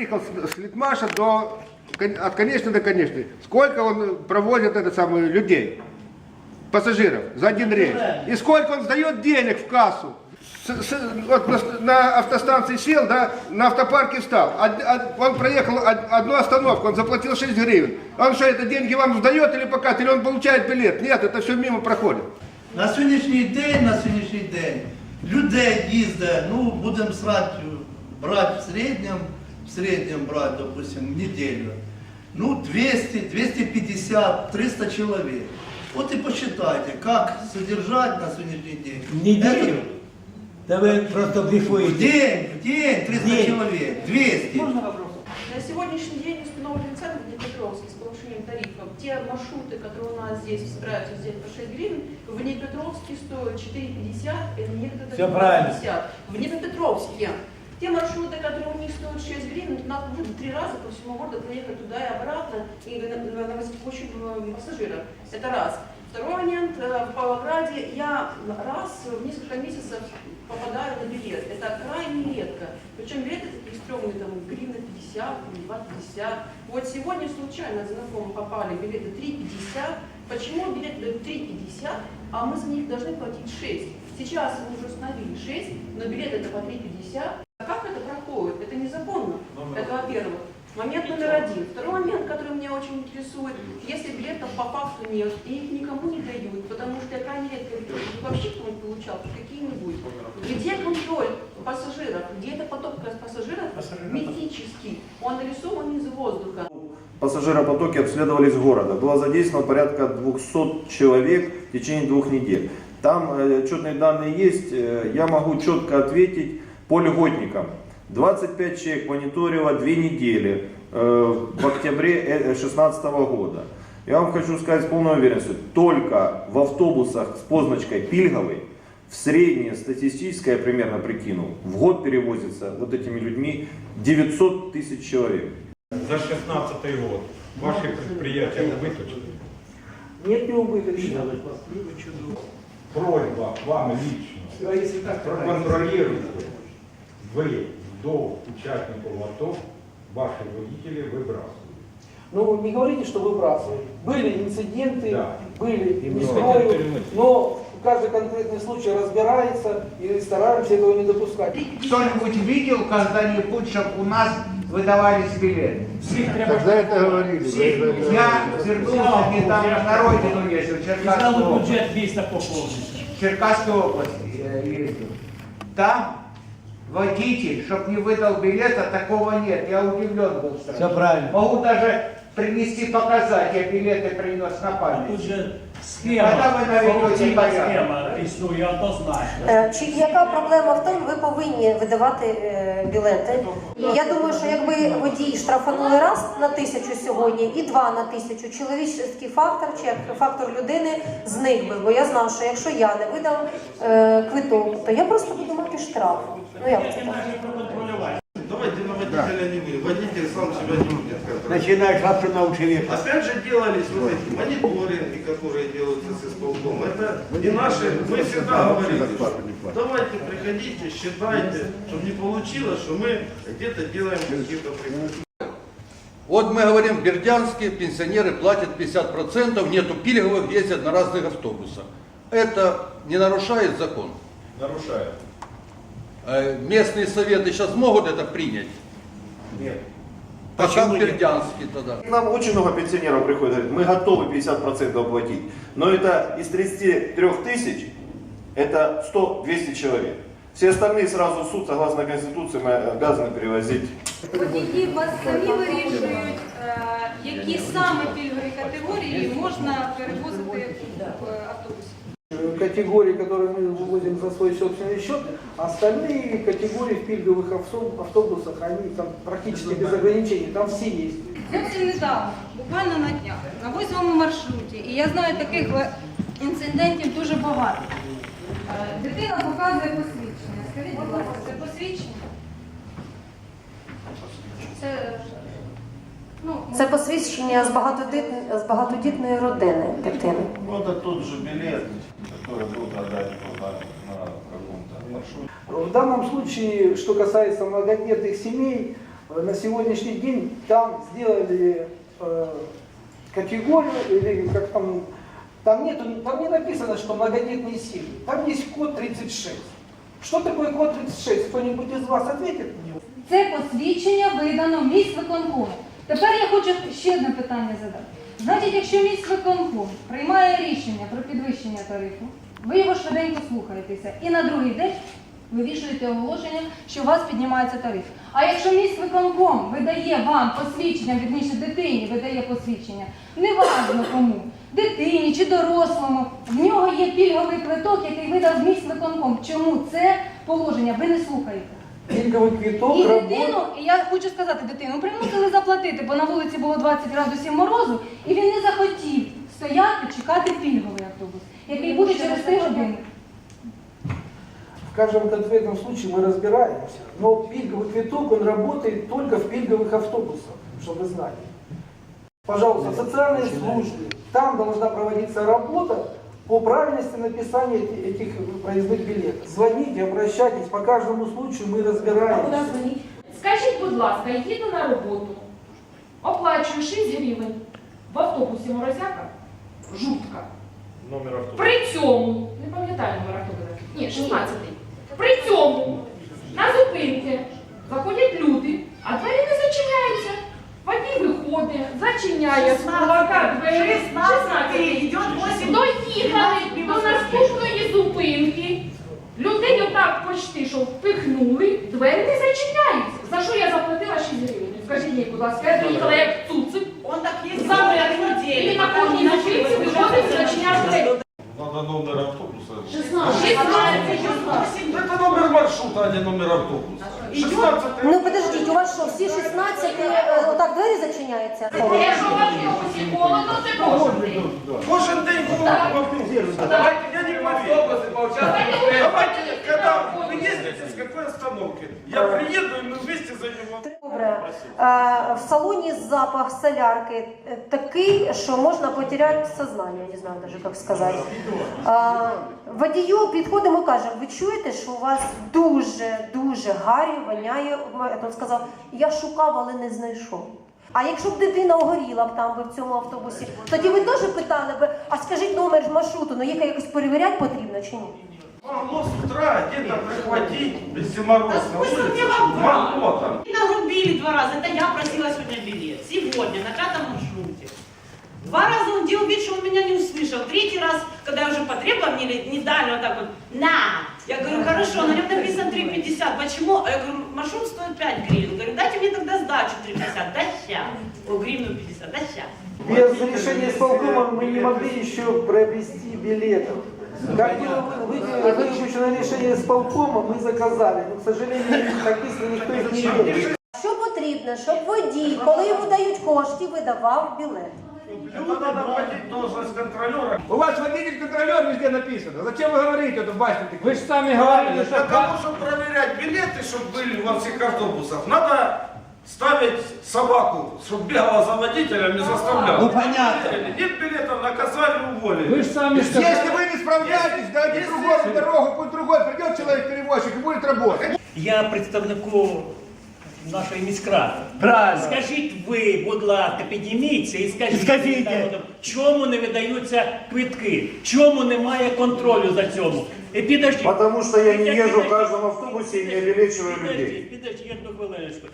проехал с, с Литмаша до, кон- от конечной до конечной. Сколько он провозит это самое, людей, пассажиров за один рейс? И сколько он сдает денег в кассу? С- с- вот на, на автостанции сел, да, на автопарке встал. Од- од- он проехал од- одну остановку, он заплатил 6 гривен. Он что, это деньги вам сдает или пока? Или он получает билет? Нет, это все мимо проходит. На сьогоднішній день, на сьогоднішній день людей їздить, ну будемо срати, брати в середньому, в середньому брати, допустим, в неділю. Ну, 200, 250, 300 чоловік. От і посчитайте, як содержать на сьогоднішній день. В неделю? Это- Да вы просто В блефуете. день, в день 300 День. чоловік, 200. Можно вопрос? На сегодняшний день установлен цены в Днепропетровске с повышением тарифов. Те маршруты, которые у нас здесь собираются взять по 6 гривен, в Днепропетровске стоят 4,50, это некогда Всё правильно. 50. В Днепропетровске. те маршруты, которые у них стоят 6 гривен, надо будет три раза по всему городу проехать туда и обратно и на- на- навозить кучу э, пассажиров. Это раз. Второй момент, э, в Павлограде я раз в несколько месяцев попадаю на билет. Это крайне редко. Причем билеты такие стрёмные, там, гривна 50, или 2,50. Вот сегодня случайно от знакомых попали билеты 3,50. Почему билеты 3,50, а мы за них должны платить 6? Сейчас мы уже установили 6, но билеты это по 3,50. А Как это проходит? Это незаконно. Это во-первых. Момент номер один. Второй момент, который меня очень интересует, если билетов по факту нет, и их никому не дают, потому что я крайне редко чтобы вообще кто-нибудь получал, какие-нибудь. Где контроль пассажиров? Где это поток пассажиров мифический? Он нарисован из воздуха. Пассажиропотоки обследовались города. Было задействовано порядка 200 человек в течение двух недель. Там э, отчетные данные есть. Э, Я могу четко ответить по льготникам. 25 человек мониторило две недели э, в октябре 2016 года. Я вам хочу сказать с полной уверенностью, только в автобусах с позначкой Пильговой в среднее статистическое, я примерно прикинул, в год перевозится вот этими людьми 900 тысяч человек. За 16 год ваши предприятия убыточные. Нет, не убыточно. Просьба вам лично А если так, то проконтролируйте вы до участников АТО ваши водители выбрасывают. Ну, не говорите, что выбрасывают. Были инциденты, Да. были, не спорю, но каждый конкретный случай разбирается и стараемся этого не допускать. Кто-нибудь видел когда-нибудь, чтобы у нас выдавались билеты? Когда это говорили? Я вернулся недавно на родину ездил, в Черкасскую область. бюджет 200 пополнить. В Черкасскую область э, ездил. Там водитель, чтоб не выдал билета, такого нет. Я удивлен был Все сразу. правильно. Могу даже принести показать, я билеты принес на память. же Когда ви наведете корупційна порядок? схема існує однозначно. Е, Чи яка проблема в тому, ви повинні видавати е, білети? Я думаю, що якби водій штрафанули раз на тисячу сьогодні і два на тисячу, чоловічний фактор чи фактор людини зник би. Бо я знаю, що якщо я не видам е, квиток, то я просто буду мати штраф. Ну як це так? Давайте на водителя не вы. Водитель сам себя не будет контролировать. Начинаешь лапшу на уши вешать. Опять же делались вот эти мониторинги, которые делаются с исполком. Это не наши, мы всегда говорили, что давайте приходите, считайте, чтобы не получилось, что мы где-то делаем какие-то прикрытия. Вот мы говорим, в Бердянске пенсионеры платят 50%, нету пильговых, ездят на разных автобусах. Это не нарушает закон? Нарушают. Э, Местные советы сейчас могут это принять? Нет. А как в Бердянске тогда? К нам очень много пенсионеров приходит, говорит, мы готовы 50% оплатить. Но это из 33 тысяч, это 100-200 человек. Все остальные сразу в суд, согласно Конституции, мы обязаны перевозить. Водії вас самі вирішують, е, які саме пільгові категорії можна перевозити в е, автобусі. Категории, которые мы вывозим за свой собственный счет, остальные категории в пильговых авто- автобусах, они там практически без ограничений, там все есть. Зовсім недавно, буквально на днях, на восьмому маршруті, і я знаю таких е, інцидентів дуже багато. Е, Дитина показує посвідчення. Скажіть, будь ласка, це посвідчення? Це, ну, Це посвідчення з багатодітної, з багатодітної родини дитини. Ну, это тот же билет, Который был продать на, на каком-то маршруте. В данном случае, что касается многодетных семей, Э, На сегодняшний день там сделали э, категорию, или как там, там, нету, там не написано, что многодетные семьи. Там есть код 36. Что такое код 36? Кто-нибудь из вас ответит мне? Це посвідчення видано міськвиконкому. Тепер я хочу ще одне питання задати. Значить, якщо міськвиконком приймає рішення про підвищення тарифу, ви його швиденько слухаєтеся, і на другий день вивішуєте оголошення, що у вас піднімається тариф. А якщо міськвиконком видає вам посвідчення, вірніше дитині видає посвідчення, неважно кому, дитині чи дорослому, в нього є пільговий квиток, який видав міськвиконком. Чому це положення ви не слухаєте? Пільговий квиток І работает. дитину, і я хочу сказати, дитину примусили заплатити, бо на вулиці було 20 градусів морозу, і він не захотів стояти, чекати пільговий автобус, який буде через 3 години. В каждом конкретном случае мы разбираемся, но пильговый квиток, он работает только в пильговых автобусах, чтобы вы знали. Пожалуйста, социальные службы, там должна проводиться работа по правильности написания эти- этих проездных билетов. Звоните, обращайтесь, по каждому случаю мы разбираемся. Скажіть, будь ласка, їду на роботу, оплачую 6 гривень в автобусі Морозяка, жутка. Номер автобуса. При цьому, не пам'ятаю номер автобуса, ні, 16-й. При цьому на зупинці заходять люди, а двері не зачиняються. Водій Виходить, зачиняє з кулака двері. 16-й. Доїхали до наступної зупинки. Людей отак почти, що впихнули, двері не зачиняються. За що я заплатила 6 гривень? Скажіть мені, будь ласка, я доїхала як цуцик. Он так є за І на кожній зупинці виходить і зачиняв двері. Надо номер автобуса. 16. Это номер маршрута, а не номер автобуса. 16 Ну подождите, у вас що, всі 16 е, отак двері зачиняються? Якщо в автобусі холодно, це кожен день. Кожен день Так. Давайте, я не поверю. Давайте, когда вы ездите, с какой остановки? Я приеду, и мы вместе зайдем. Е, В салоні запах солярки е, такий, що можна потеряти сознання, не знаю навіть як сказати. Е, Водію підходимо і кажемо, ви чуєте, що у вас дуже-дуже гарі воняє. Він сказав, я шукав, але не знайшов. А якщо б дитина огоріла б там би в цьому автобусі, тоді ви теж питали б, а скажіть номер маршруту, ну їх якось перевіряти потрібно чи ні? Могло с утра где-то прихватить без зимороза на улице. Могло там. Нагрубили два раза. Это я просила сегодня билет. Сегодня, на пятом маршруте. Два раза он делал вид, что он меня не услышал. Третий раз, когда я уже потребовала, мне не дали вот так вот, на! Я говорю, хорошо, на нем написано 3,50. Почему? А я говорю, маршрут стоит 5 гривен. Говорю, дайте мне тогда сдачу 3,50. Да ща. О, гривну 50, да ща. Без решения исполкома мы не могли еще приобрести билетов. Как было вы- вы- выпущено решение исполкома, мы заказали. Но, к сожалению, как если никто их не верит. Що потрібно, щоб водій, коли йому дають кошти, видавав білет? Это надо вводить должность контролера. У вас водитель-контролер везде написано. Зачем вы говорите эту басню? Ви ж самі Правильно, говорили, для що того, чтобы проверять билеты, чтобы были во всех автобусах, надо ставить собаку, чтобы бегала за водителем и заставляла. Ну, понятно. Нет билетов, наказали, уволили. ви ж самі сказали. Если вы не справляетесь, дайте другому дорогу, пусть другой придет человек-перевозчик и будет работать. Я представнику нашої міськради. Правильно. Скажіть ви, будь ласка, підніміться і скажіть, Скажіть. чому не видаються квитки, чому немає контролю за цьому. І підождіть. Потому что я не езжу в каждом автобусе и не обелечиваю людей. Підождіть, підождіть, одну хвилиночку.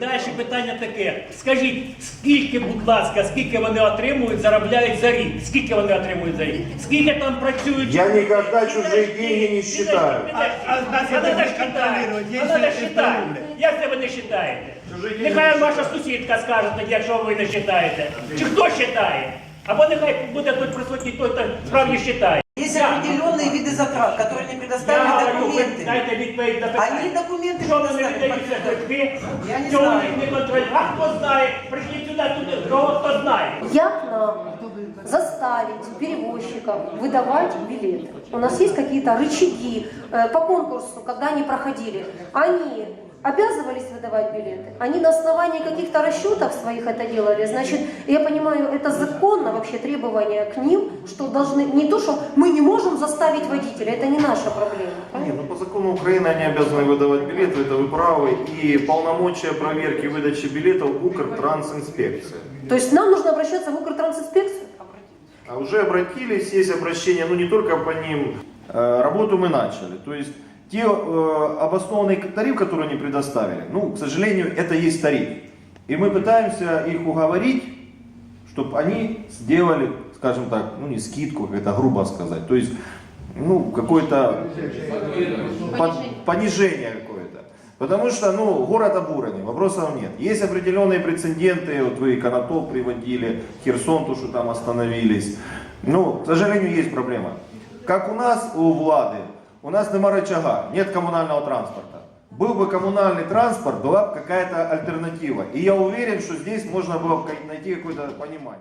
Далі питання таке. Скажіть, скільки, будь ласка, скільки вони отримують, заробляють за рік? Скільки вони отримують за рік? Скільки там працюють? Я никогда чужие деньги не считаю. А надо считать. А надо считать. Як це ви не считаєте? Нехай ваша сусідка скаже тоді, якщо ви не считаєте. Чи хто считає? Або нехай буде тут присутній той, хто справді считає. Есть определенные виды затрат, которые не Я предоставили говорю, ви документы. дайте відповідь на питання. Они документы Чому не предоставили. видаються квитки? Я не Чому знаю. їх не контролюють? А хто знає? Прийдіть сюди, тут кого хто знає. Як нам заставить перевозчиков выдавать билеты? У нас есть какие-то рычаги э, по конкурсу, когда они проходили. Они обязывались выдавать билеты. Они на основании каких-то расчетов своих это делали. Значит, я понимаю, это законно вообще требование к ним, что должны, не то, что мы не можем заставить водителя, это не наша проблема. Не, ну по закону Украины они обязаны выдавать билеты, это вы правы. И полномочия проверки выдачи билетов Укртрансинспекция. То есть нам нужно обращаться в Укртрансинспекцию? А уже обратились, есть обращения, ну не только по ним. Э, Работу мы начали. То есть те э, обоснованный тариф, который они предоставили, ну, к сожалению, это есть тариф. И мы пытаемся их уговорить, чтобы они сделали, скажем так, ну не скидку, как это грубо сказать, то есть, ну, какое-то под- понижение какое-то. Потому что, ну, город обуренный, вопросов нет. Есть определенные прецеденты, вот вы и Конотоп приводили, Херсон, то, что там остановились. Ну, к сожалению, есть проблема. Как у нас, у Влады, у нас нема рычага, нет коммунального транспорта. Был бы коммунальный транспорт, была бы какая-то альтернатива. И я уверен, что здесь можно было бы найти какое-то понимание.